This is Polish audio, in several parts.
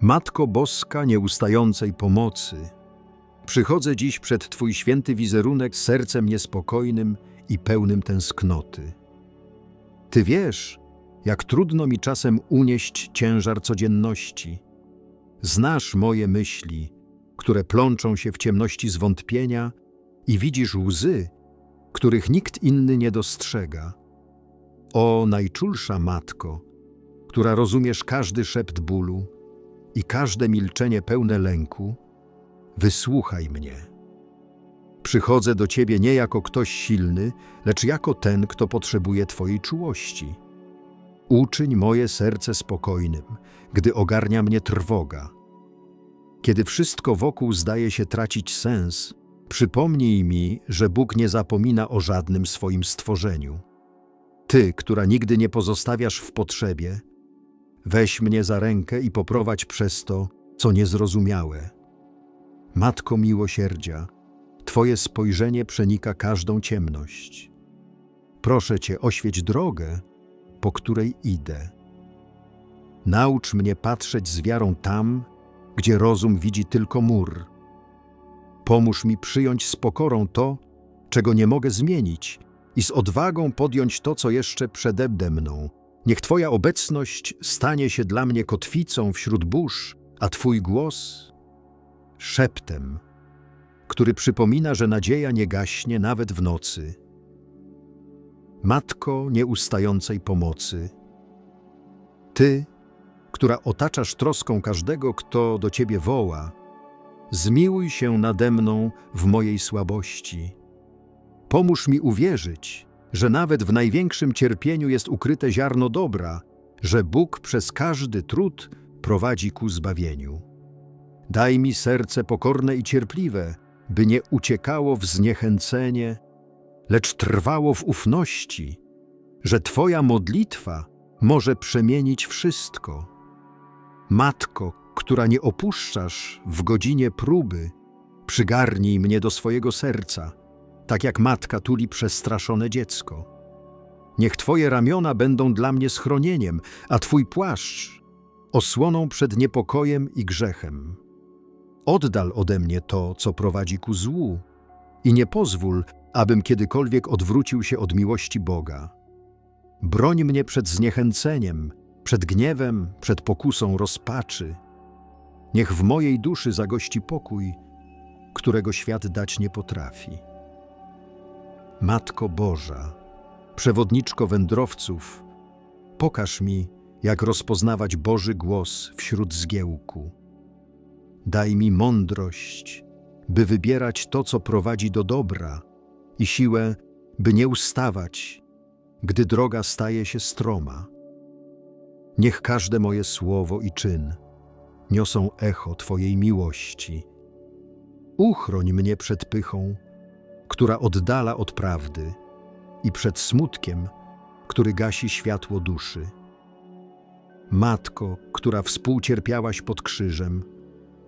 Matko Boska nieustającej pomocy, przychodzę dziś przed Twój święty wizerunek z sercem niespokojnym i pełnym tęsknoty. Ty wiesz, jak trudno mi czasem unieść ciężar codzienności. Znasz moje myśli, które plączą się w ciemności zwątpienia i widzisz łzy, których nikt inny nie dostrzega. O najczulsza Matko, która rozumiesz każdy szept bólu i każde milczenie pełne lęku, wysłuchaj mnie. Przychodzę do Ciebie nie jako ktoś silny, lecz jako ten, kto potrzebuje Twojej czułości. Uczyń moje serce spokojnym, gdy ogarnia mnie trwoga. Kiedy wszystko wokół zdaje się tracić sens, przypomnij mi, że Bóg nie zapomina o żadnym swoim stworzeniu. Ty, która nigdy nie pozostawiasz w potrzebie, weź mnie za rękę i poprowadź przez to, co niezrozumiałe. Matko miłosierdzia, Twoje spojrzenie przenika każdą ciemność. Proszę Cię, oświeć drogę, po której idę. Naucz mnie patrzeć z wiarą tam, gdzie rozum widzi tylko mur. Pomóż mi przyjąć z pokorą to, czego nie mogę zmienić, i z odwagą podjąć to, co jeszcze przede mną. Niech Twoja obecność stanie się dla mnie kotwicą wśród burz, a Twój głos szeptem, który przypomina, że nadzieja nie gaśnie nawet w nocy. Matko nieustającej pomocy, Ty, która otaczasz troską każdego, kto do Ciebie woła, zmiłuj się nade mną w mojej słabości. Pomóż mi uwierzyć, że nawet w największym cierpieniu jest ukryte ziarno dobra, że Bóg przez każdy trud prowadzi ku zbawieniu. Daj mi serce pokorne i cierpliwe, by nie uciekało w zniechęcenie, lecz trwało w ufności, że Twoja modlitwa może przemienić wszystko. Matko, która nie opuszczasz w godzinie próby, przygarnij mnie do swojego serca, tak jak matka tuli przestraszone dziecko. Niech Twoje ramiona będą dla mnie schronieniem, a Twój płaszcz osłoną przed niepokojem i grzechem. Oddal ode mnie to, co prowadzi ku złu, i nie pozwól, abym kiedykolwiek odwrócił się od miłości Boga. Broń mnie przed zniechęceniem, przed gniewem, przed pokusą rozpaczy. Niech w mojej duszy zagości pokój, którego świat dać nie potrafi. Matko Boża, przewodniczko wędrowców, pokaż mi, jak rozpoznawać Boży głos wśród zgiełku. Daj mi mądrość, by wybierać to, co prowadzi do dobra, i siłę, by nie ustawać, gdy droga staje się stroma. Niech każde moje słowo i czyn niosą echo Twojej miłości. Uchroń mnie przed pychą, która oddala od prawdy, i przed smutkiem, który gasi światło duszy. Matko, która współcierpiałaś pod krzyżem,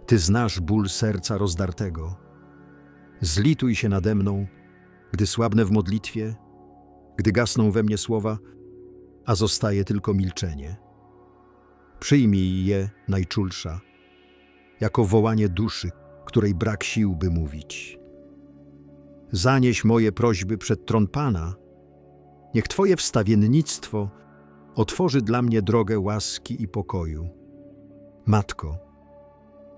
Ty znasz ból serca rozdartego. Zlituj się nade mną, gdy słabnę w modlitwie, gdy gasną we mnie słowa, a zostaje tylko milczenie. Przyjmij je, najczulsza, jako wołanie duszy, której brak sił, by mówić. Zanieś moje prośby przed tron Pana. Niech Twoje wstawiennictwo otworzy dla mnie drogę łaski i pokoju. Matko,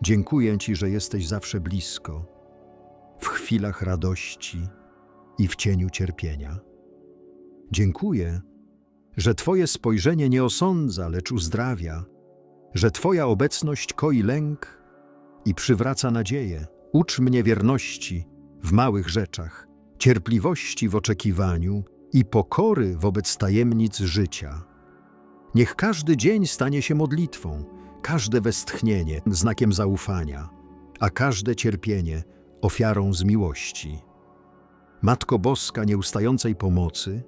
dziękuję Ci, że jesteś zawsze blisko, w chwilach radości i w cieniu cierpienia. Dziękuję, że Twoje spojrzenie nie osądza, lecz uzdrawia, że Twoja obecność koi lęk i przywraca nadzieję. Ucz mnie wierności w małych rzeczach, cierpliwości w oczekiwaniu i pokory wobec tajemnic życia. Niech każdy dzień stanie się modlitwą, każde westchnienie znakiem zaufania, a każde cierpienie ofiarą z miłości. Matko Boska nieustającej pomocy,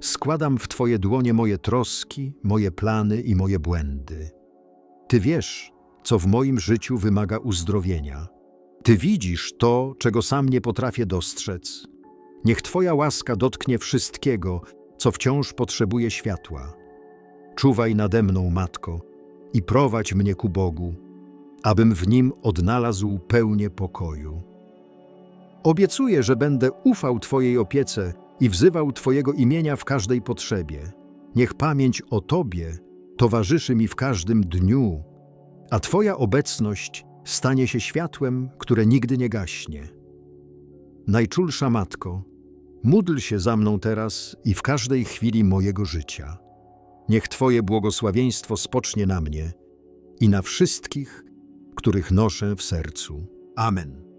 składam w Twoje dłonie moje troski, moje plany i moje błędy. Ty wiesz, co w moim życiu wymaga uzdrowienia. Ty widzisz to, czego sam nie potrafię dostrzec. Niech Twoja łaska dotknie wszystkiego, co wciąż potrzebuje światła. Czuwaj nade mną, Matko, i prowadź mnie ku Bogu, abym w nim odnalazł pełnię pokoju. Obiecuję, że będę ufał Twojej opiece i wzywał Twojego imienia w każdej potrzebie. Niech pamięć o Tobie towarzyszy mi w każdym dniu, a Twoja obecność stanie się światłem, które nigdy nie gaśnie. Najczulsza Matko, módl się za mną teraz i w każdej chwili mojego życia. Niech Twoje błogosławieństwo spocznie na mnie i na wszystkich, których noszę w sercu. Amen.